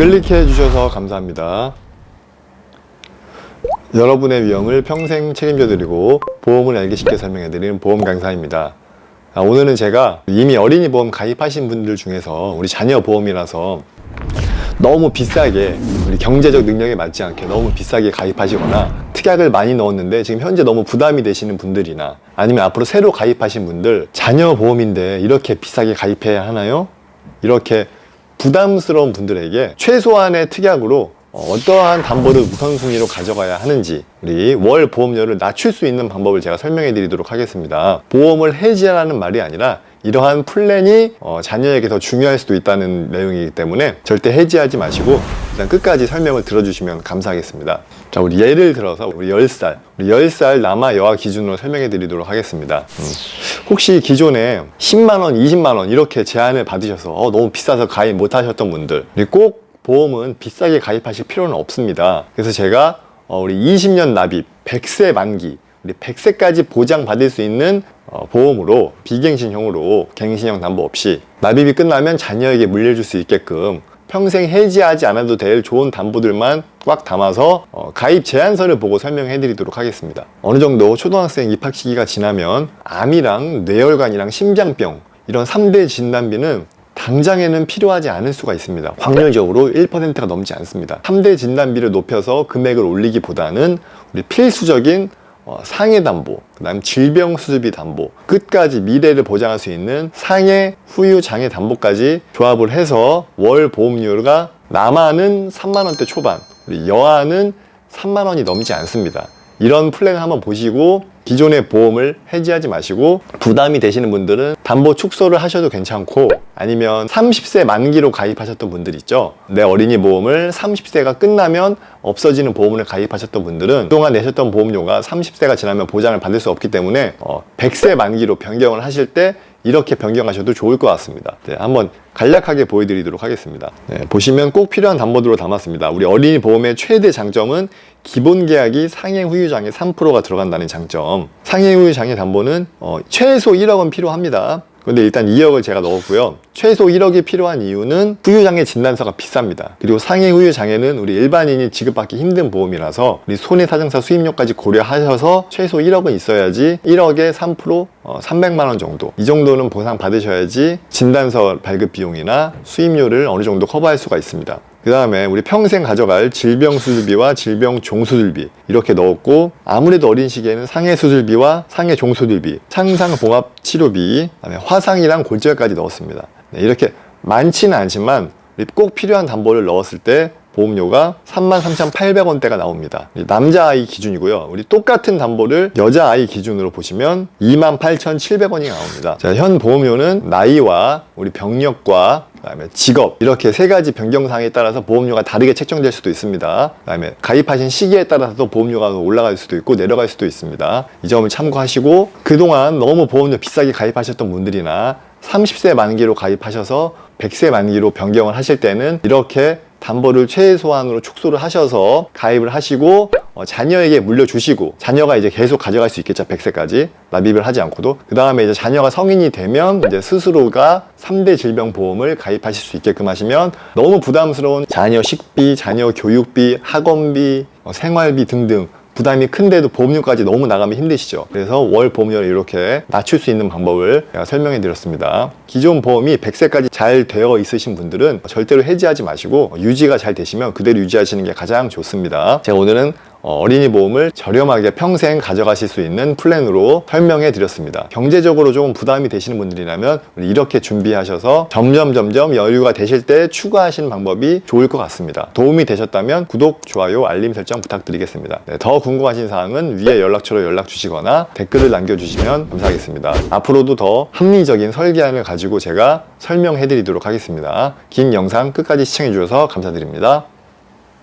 클릭해 주셔서 감사합니다. 여러분의 위험을 평생 책임져 드리고 보험을 알기 쉽게 설명해 드리는 보험 강사입니다. 아, 오늘은 제가 이미 어린이 보험 가입하신 분들 중에서 우리 자녀 보험이라서 너무 비싸게 우리 경제적 능력에 맞지 않게 너무 비싸게 가입하시거나 특약을 많이 넣었는데 지금 현재 너무 부담이 되시는 분들이나 아니면 앞으로 새로 가입하신 분들 자녀 보험인데 이렇게 비싸게 가입해야 하나요? 이렇게 부담스러운 분들에게 최소한의 특약으로 어, 어떠한 담보를 우선순위로 가져가야 하는지 우리 월 보험료를 낮출 수 있는 방법을 제가 설명해 드리도록 하겠습니다. 보험을 해지하라는 말이 아니라 이러한 플랜이 어, 자녀에게 더 중요할 수도 있다는 내용이기 때문에 절대 해지하지 마시고 일단 끝까지 설명을 들어주시면 감사하겠습니다. 자, 우리 예를 들어서 우리 10살, 우리 10살 남아 여아 기준으로 설명해 드리도록 하겠습니다. 음. 혹시 기존에 10만원, 20만원 이렇게 제한을 받으셔서 어, 너무 비싸서 가입 못 하셨던 분들, 꼭 보험은 비싸게 가입하실 필요는 없습니다. 그래서 제가 어, 우리 20년 납입, 100세 만기, 우리 100세까지 보장받을 수 있는 어, 보험으로 비갱신형으로 갱신형 담보 없이 납입이 끝나면 자녀에게 물려줄 수 있게끔 평생 해지하지 않아도 될 좋은 담보들만 꽉 담아서 어, 가입 제한서를 보고 설명해 드리도록 하겠습니다. 어느 정도 초등학생 입학 시기가 지나면 암이랑 뇌혈관이랑 심장병 이런 3대 진단비는 당장에는 필요하지 않을 수가 있습니다. 확률적으로 1%가 넘지 않습니다. 3대 진단비를 높여서 금액을 올리기보다는 우리 필수적인 어, 상해 담보, 그다음 질병 수술비 담보, 끝까지 미래를 보장할 수 있는 상해 후유 장애 담보까지 조합을 해서 월 보험료가 남아는 3만 원대 초반, 여아는 3만 원이 넘지 않습니다. 이런 플랜을 한번 보시고 기존의 보험을 해지하지 마시고 부담이 되시는 분들은 담보 축소를 하셔도 괜찮고 아니면 30세 만기로 가입하셨던 분들 있죠 내 어린이 보험을 30세가 끝나면 없어지는 보험을 가입하셨던 분들은 그동안 내셨던 보험료가 30세가 지나면 보장을 받을 수 없기 때문에 어, 100세 만기로 변경을 하실 때 이렇게 변경하셔도 좋을 것 같습니다. 네, 한번 간략하게 보여드리도록 하겠습니다. 네, 보시면 꼭 필요한 담보들로 담았습니다. 우리 어린이 보험의 최대 장점은 기본 계약이 상해 후유 장애 3%가 들어간다는 장점. 상해 후유 장애 담보는 어, 최소 1억 원 필요합니다. 근데 일단 2억을 제가 넣었고요. 최소 1억이 필요한 이유는 후유장애 진단서가 비쌉니다. 그리고 상해 후유장애는 우리 일반인이 지급받기 힘든 보험이라서 우리 손해사정사 수임료까지 고려하셔서 최소 1억은 있어야지 1억에 3% 어, 300만 원 정도 이 정도는 보상 받으셔야지 진단서 발급 비용이나 수임료를 어느 정도 커버할 수가 있습니다. 그 다음에 우리 평생 가져갈 질병 수술비와 질병 종수술비 이렇게 넣었고 아무래도 어린 시기에는 상해 수술비와 상해 종수술비, 창상 봉합 치료비, 그다음에 화상이랑 골절까지 넣었습니다. 네, 이렇게 많지는 않지만 꼭 필요한 담보를 넣었을 때 보험료가 33,800원대가 나옵니다. 남자아이 기준이고요. 우리 똑같은 담보를 여자아이 기준으로 보시면 28,700원이 나옵니다. 자, 현 보험료는 나이와 우리 병력과 그다음에 직업 이렇게 세 가지 변경 사항에 따라서 보험료가 다르게 책정될 수도 있습니다. 그다음에 가입하신 시기에 따라서도 보험료가 올라갈 수도 있고 내려갈 수도 있습니다. 이 점을 참고하시고 그동안 너무 보험료 비싸게 가입하셨던 분들이나 30세 만기로 가입하셔서 100세 만기로 변경을 하실 때는 이렇게 담보를 최소한으로 축소를 하셔서 가입을 하시고 어, 자녀에게 물려주시고 자녀가 이제 계속 가져갈 수 있겠죠 100세까지? 납입을 하지 않고도. 그 다음에 이제 자녀가 성인이 되면 이제 스스로가 3대 질병 보험을 가입하실 수 있게끔 하시면 너무 부담스러운 자녀 식비, 자녀 교육비, 학원비, 어, 생활비 등등 부담이 큰데도 보험료까지 너무 나가면 힘드시죠. 그래서 월 보험료를 이렇게 낮출 수 있는 방법을 설명해 드렸습니다. 기존 보험이 100세까지 잘 되어 있으신 분들은 절대로 해지하지 마시고 유지가 잘 되시면 그대로 유지하시는 게 가장 좋습니다. 제가 오늘은 어, 어린이 보험을 저렴하게 평생 가져가실 수 있는 플랜으로 설명해 드렸습니다. 경제적으로 조금 부담이 되시는 분들이라면 이렇게 준비하셔서 점점 점점 여유가 되실 때 추가하시는 방법이 좋을 것 같습니다. 도움이 되셨다면 구독, 좋아요, 알림 설정 부탁드리겠습니다. 네, 더 궁금하신 사항은 위에 연락처로 연락 주시거나 댓글을 남겨주시면 감사하겠습니다. 앞으로도 더 합리적인 설계안을 가지고 제가 설명해 드리도록 하겠습니다. 긴 영상 끝까지 시청해 주셔서 감사드립니다.